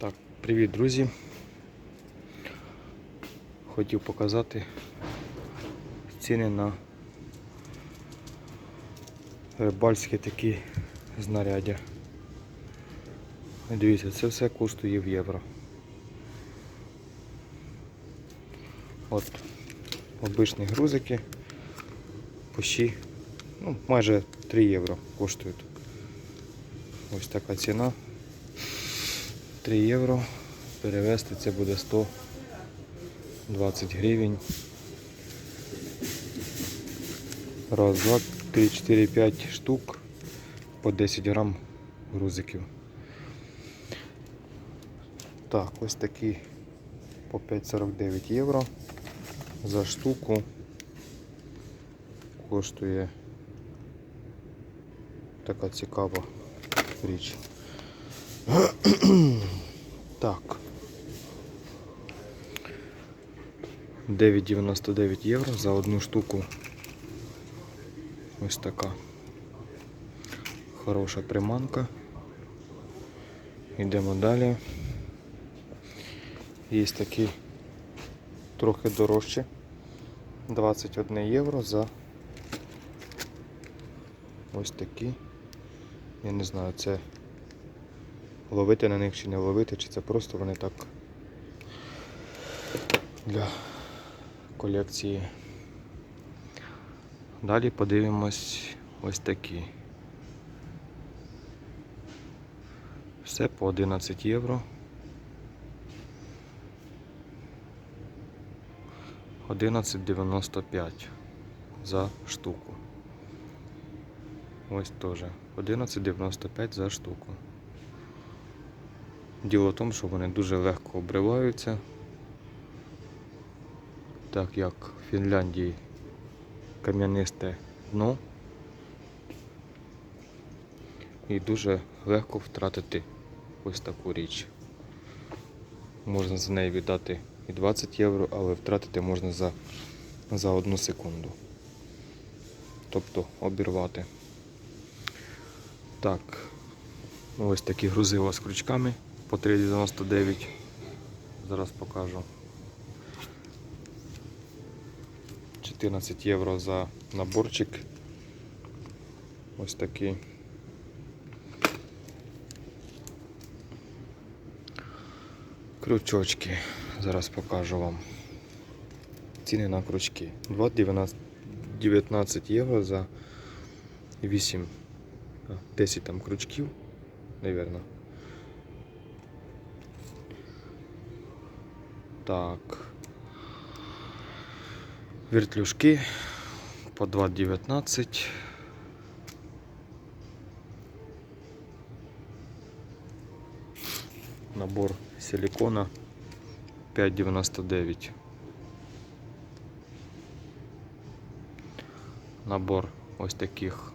Так, привіт, друзі. Хотів показати ціни на рибальські такі знаряддя. Дивіться, це все коштує в євро. От обичні грузики пощі, ну, майже 3 євро коштують. Ось така ціна. 3 євро. Перевести це буде 120 гривень. Раз, два, три, чотири, п'ять штук по 10 грам грузиків. Так, ось такі по 5,49 євро за штуку коштує така цікава річ. Так. 9,99 євро за одну штуку. Ось така хороша приманка. Йдемо далі. Є такі трохи дорожчі. 21 євро за ось такі. Я не знаю, це ловити на них чи не ловити, чи це просто вони так для колекції. Далі подивимось ось такі. Все по 11 євро. 11,95 за штуку. Ось теж 11,95 за штуку. Діло в тому, що вони дуже легко обриваються, так як в Фінляндії кам'янисте дно і дуже легко втратити ось таку річ. Можна за неї віддати і 20 євро, але втратити можна за, за одну секунду. Тобто обірвати. Так, ось такі грузила з крючками по 3,99. Зараз покажу. 14 євро за наборчик. Ось такий. Крючочки. Зараз покажу вам. Ціни на крючки. 2,19 євро за 8, а, 10 там крючків, навірно. Так. Вертлюжки по 2,19. Набор силикона 5,99. Набор ось таких